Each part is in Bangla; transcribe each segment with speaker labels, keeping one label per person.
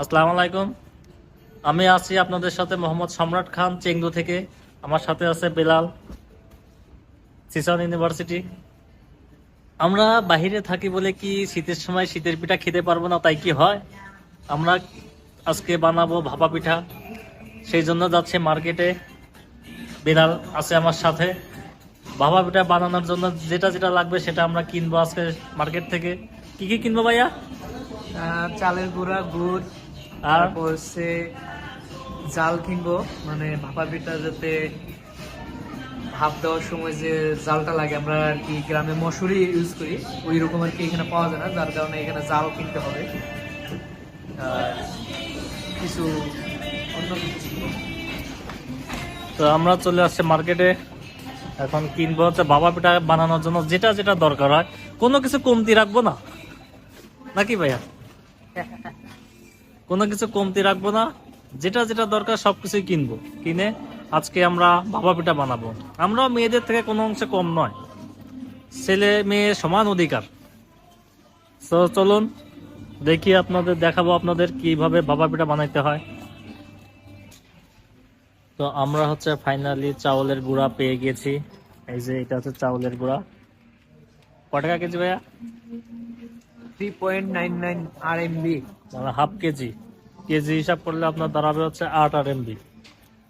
Speaker 1: আসসালামু আলাইকুম। আমি আছি আপনাদের সাথে মোহাম্মদ সম্রাট খান চেঙ্গু থেকে। আমার সাথে আছে বেলাল সিসন ইউনিভার্সিটি। আমরা বাহিরে থাকি বলে কি শীতের সময় শীতের পিঠা খেতে পারব না, তাই কি হয়? আমরা আজকে বানাবো ভাপা পিঠা। সেই জন্য যাচ্ছে মার্কেটে। বেলাল আছে আমার সাথে। ভাপা পিঠা বানানোর জন্য যেটা যেটা লাগবে সেটা আমরা কিনবো আজকে মার্কেট থেকে। কি কি কিনবো ভাইয়া?
Speaker 2: চালের গুঁড়া, গুড়
Speaker 1: আর
Speaker 2: তারপর হচ্ছে জাল কিনবো মানে ভাপা পিঠা যাতে ভাপ দেওয়ার সময় যে জালটা লাগে আমরা আর কি গ্রামে মশুরি ইউজ করি ওই রকম আর কি এখানে পাওয়া যায় না যার কারণে এখানে জাল কিনতে হবে। আর কিছু অন্য কিছু
Speaker 1: তো আমরা চলে আসছি মার্কেটে এখন কিনবো হচ্ছে বাবা পিঠা বানানোর জন্য যেটা যেটা দরকার হয়। কোনো কিছু কমতি রাখব না? নাকি ভাইয়া? কোনো কিছু কমতি রাখব না। যেটা যেটা দরকার সব কিছুই কিনবো। কিনে আজকে আমরা বাবা পিঠা বানাবো। আমরা মেয়েদের থেকে কোনো অংশে কম নয়। ছেলে মেয়ে সমান অধিকার। তো চলুন, দেখি আপনাদের, দেখাবো আপনাদের কীভাবে বাবা পিঠা বানাইতে হয়। তো আমরা হচ্ছে ফাইনালি চাউলের গুঁড়া পেয়ে গেছি। এই যে এটা হচ্ছে চাউলের গুঁড়া। ক টাকা কেজি ভাইয়া?
Speaker 2: 3.99 আরএমবি
Speaker 1: মানে হাফ কেজি। কেজি হিসাব করলে আপনার দাঁড়াবে হচ্ছে আট আর এমবি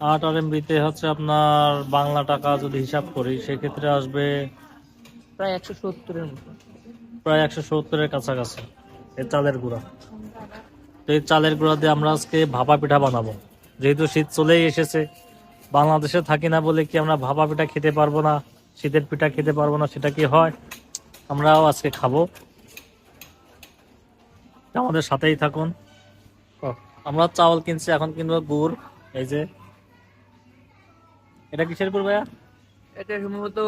Speaker 1: আট আর এমবিতে হচ্ছে আপনার বাংলা টাকা যদি হিসাব করি সেক্ষেত্রে আসবে
Speaker 2: প্রায় একশো সত্তরের মতো।
Speaker 1: প্রায় একশো সত্তরের কাছাকাছি এই চালের গুঁড়া। তো এই চালের গুঁড়া দিয়ে আমরা আজকে ভাপা পিঠা বানাবো। যেহেতু শীত চলেই এসেছে বাংলাদেশে থাকি না বলে কি আমরা ভাপা পিঠা খেতে পারব না শীতের পিঠা খেতে পারব না সেটা কি হয় আমরাও আজকে খাব। আমাদের সাথেই থাকুন। আমরা চাউল কিনছি এখন কিনবো গুড় এই যে। এটা কিসের গুড় ভাইয়া?
Speaker 2: এটা সম্ভবত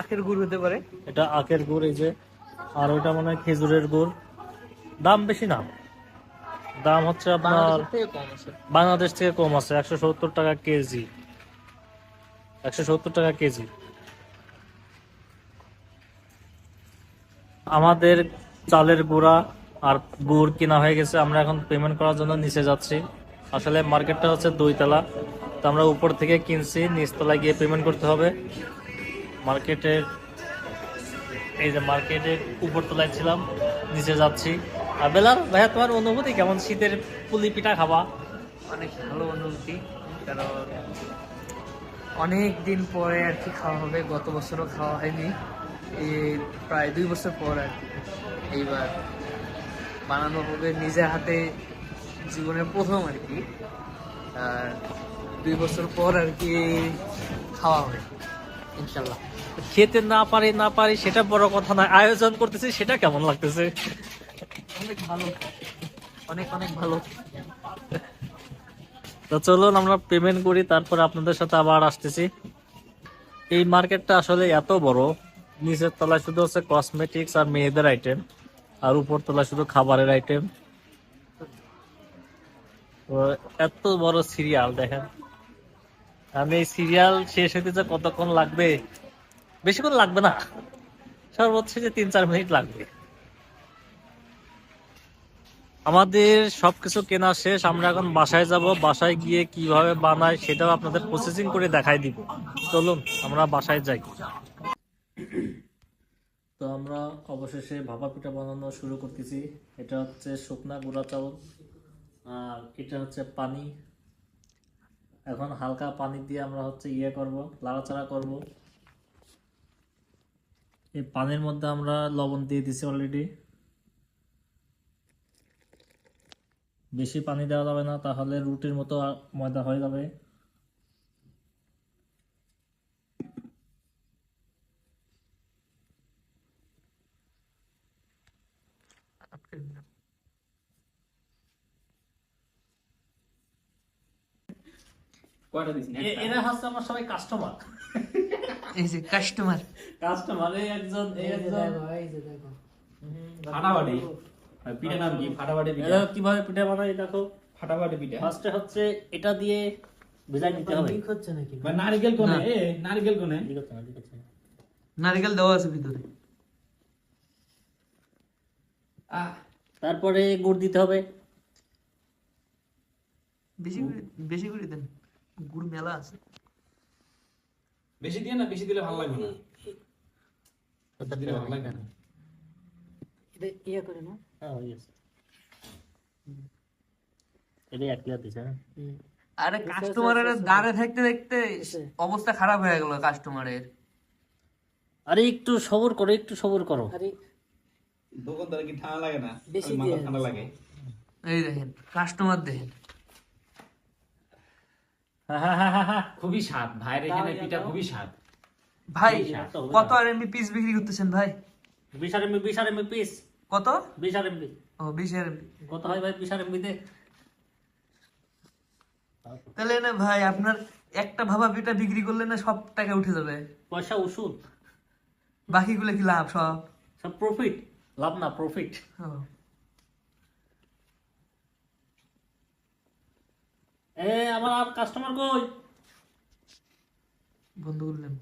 Speaker 2: আখের গুড় হতে পারে।
Speaker 1: এটা আখের গুড় এই যে। আর ওইটা মনে খেজুরের গুড়। দাম বেশি না। দাম হচ্ছে আপনার বাংলাদেশ থেকে কম আছে একশো সত্তর টাকা কেজি। একশো সত্তর টাকা কেজি। আমাদের চালের গুঁড়া আর গুড় কিনা হয়ে গেছে। আমরা এখন পেমেন্ট করার জন্য নিচে যাচ্ছি। আসলে মার্কেটটা হচ্ছে দুইতলা। তো আমরা উপর থেকে কিনছি, নিচতলায় গিয়ে পেমেন্ট করতে হবে। মার্কেটের এই যে মার্কেটের উপর তলায় ছিলাম, নিচে যাচ্ছি। আর বেলাল, ভাইয়া, তোমার অনুভূতি কেমন? শীতের পুলি পিঠা খাবা
Speaker 2: অনেক ভালো অনুভূতি, কারণ অনেক দিন পরে আর কি খাওয়া হবে। গত বছরও খাওয়া হয়নি। এই প্রায় দুই বছর পর আর কি। এইবার বানানো হবে নিজের হাতে জীবনের প্রথম আর কি। আর দুই বছর পর আর কি খাওয়া হবে ইনশাল্লাহ
Speaker 1: খেতে না পারি না পারি সেটা বড় কথা না আয়োজন করতেছি সেটা কেমন লাগতেছে?
Speaker 2: অনেক ভালো। অনেক অনেক ভালো।
Speaker 1: তো চলুন আমরা পেমেন্ট করি তারপর আপনাদের সাথে আবার আসতেছি। এই মার্কেটটা আসলে এত বড় নিচের তলায় শুধু হচ্ছে কসমেটিক্স আর মেয়েদের আইটেম আর উপর তলায় শুধু খাবারের আইটেম এত বড় সিরিয়াল দেখেন। আমি এই সিরিয়াল শেষ হইতে যে কতক্ষণ লাগবে? বেশিক্ষণ লাগবে না। সর্বোচ্চ যে তিন চার মিনিট লাগবে। আমাদের সবকিছু কেনা শেষ, আমরা এখন বাসায় যাব। বাসায় গিয়ে কীভাবে বানাই সেটাও আপনাদের প্রসেসিং করে দেখাই দিব। চলুন, আমরা বাসায় যাই। তো আমরা অবশেষে ভাপা পিঠা বানানো শুরু করতেছি। এটা হচ্ছে শুকনা গুঁড়া চাউল, আর এটা হচ্ছে পানি। এখন হালকা পানি দিয়ে আমরা হচ্ছে ইয়ে করব, লাড়াচাড়া করব। এই পানির মধ্যে আমরা লবণ দিয়ে দিছি অলরেডি বেশি পানি দেওয়া যাবে না, তাহলে রুটির মতো ময়দা হয়ে যাবে।
Speaker 3: কয়টা দিস
Speaker 1: এরা হচ্ছে আমার সবাই কাস্টমার
Speaker 2: এই যে কাস্টমার
Speaker 1: কাস্টমার এই একজন এই একজন।
Speaker 3: ফাটাফাটি? আর পিঠা নাম কি? ফাটাফাটি পিঠা।
Speaker 1: কীভাবে পিঠা বানায় দেখো
Speaker 3: ফাটাফাটি পিঠা।
Speaker 1: ফার্স্টে হচ্ছে এটা দিয়ে ভিজাই নিতে হবে।
Speaker 2: হচ্ছে নাকি?
Speaker 3: বা নারকেল কোনে? এ নারকেল কোনে।
Speaker 2: নারকেল দেওয়া আছে ভিতরে।
Speaker 3: আহ
Speaker 1: তারপরে গুড় দিতে হবে।
Speaker 2: বেশি করে বেশি করে দেন। গুড় মেলা আছে।
Speaker 3: বেশি দিয়ে না বেশি দিলে ভালো লাগবে না? দিলে ভালো লাগবে না?
Speaker 4: ইয়ে করে না
Speaker 1: হ্যাঁ হয়ে গেছে এটাই এক প্লেয়ার দিছে হ্যাঁ।
Speaker 2: আরে কাস্টমারের দাঁড়ে থাকতে দেখতে অবস্থা খারাপ হয়ে গেল কাস্টমারের
Speaker 1: আরে একটু সবর করো একটু সবর করো।
Speaker 4: আরে
Speaker 3: দোকানদারে কি ঠান্ডা লাগে না?
Speaker 4: বেশি
Speaker 3: ঠান্ডা লাগে।
Speaker 2: এই দেখেন কাস্টমার দেখেন।
Speaker 3: খুবই স্বাদ। ভাইয়ের এখানে পিঠা খুবই স্বাদ।
Speaker 2: ভাই কত আর এমবি পিস বিক্রি করতেছেন ভাই?
Speaker 1: বিশ আর এমবি বিশ আর এমবি পিস
Speaker 2: কত?
Speaker 1: বিশ আর এমবি
Speaker 2: ও বিশ আর এমবি
Speaker 1: কত হয় ভাই বিশ আর
Speaker 2: তাহলে না ভাই আপনার একটা ভাবা পিঠা বিক্রি করলে না সব টাকা উঠে যাবে।
Speaker 1: পয়সা ওষুধ।
Speaker 2: বাকিগুলো কি লাভ সব?
Speaker 1: সব প্রফিট লাভ না প্রফিট এ আমার কাস্টমার কই?
Speaker 2: বন্ধ করলেন